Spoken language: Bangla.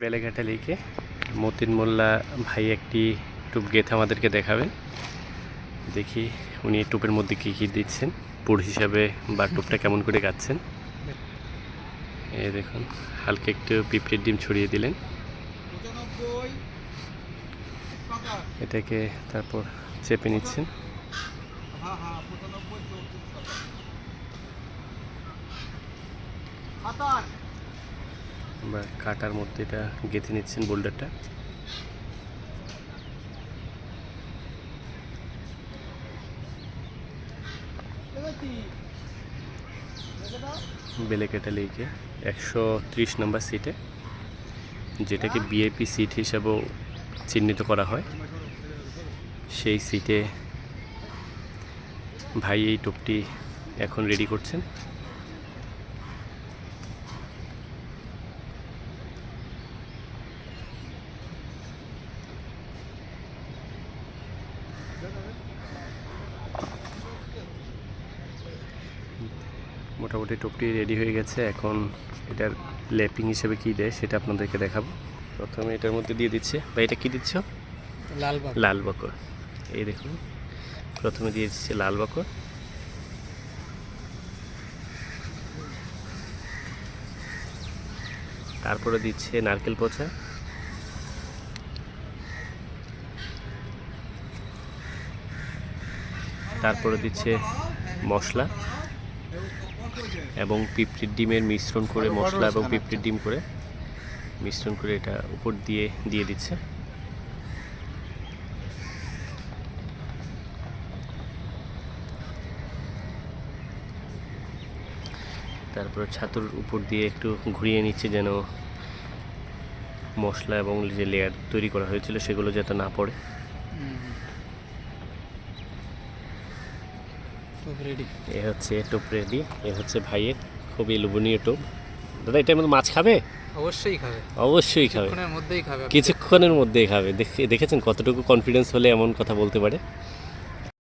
বেলেঘাটা লিখে মতিন মোল্লা ভাই একটি টুপ গেথে আমাদেরকে দেখাবেন। দেখি উনি টুপের মধ্যে কী কী দিচ্ছেন, পুর হিসাবে বা টুপটা কেমন করে গাচ্ছেন। এ দেখুন, হালকা একটু পিঁপড়ের ডিম ছড়িয়ে দিলেন। এটাকে তারপর চেপে নিচ্ছেন। হ্যাঁ বা কাটার মধ্যে এটা গেঁথে নিচ্ছেন বোল্ডারটা। দাও লিখে একশো ত্রিশ নম্বর সিটে যেটাকে বিএপি সিট হিসাবেও চিহ্নিত করা হয়। সেই সিটে ভাই এই টোপটি এখন রেডি করছেন। মোটামুটি টোপটি রেডি হয়ে গেছে। এখন এটার লেপিং হিসেবে কী দেয় সেটা আপনাদেরকে দেখাবো। প্রথমে এটার মধ্যে দিয়ে দিচ্ছে। বা এটা কী দিচ্ছ? লালবাগ লাল বকর। এই দেখুন প্রথমে দিয়ে দিচ্ছে লাল বকর। তারপরে দিচ্ছে নারকেল পচা। তারপরে দিচ্ছে মশলা। এবং পিঁপড়ির ডিমের মিশ্রণ করে মশলা এবং পিঁপড়ির ডিম করে মিশ্রণ করে এটা উপর দিয়ে দিয়ে দিচ্ছে। তারপর ছাতুর উপর দিয়ে একটু ঘুরিয়ে নিচ্ছে যেন মশলা এবং যে লেয়ার তৈরি করা হয়েছিল সেগুলো যাতে না পড়ে রেডি এ হচ্ছে টোপ রেডি এ হচ্ছে ভাইয়ের খুবই লোভনীয় টোপ। দাদা এটার মধ্যে মাছ খাবে? অবশ্যই খাবে। অবশ্যই খাবে। কিছুক্ষণের মধ্যেই খাবে। কিছুক্ষণের মধ্যেই খাবে। দেখে দেখেছেন কতটুকু কনফিডেন্স হলে এমন কথা বলতে পারে?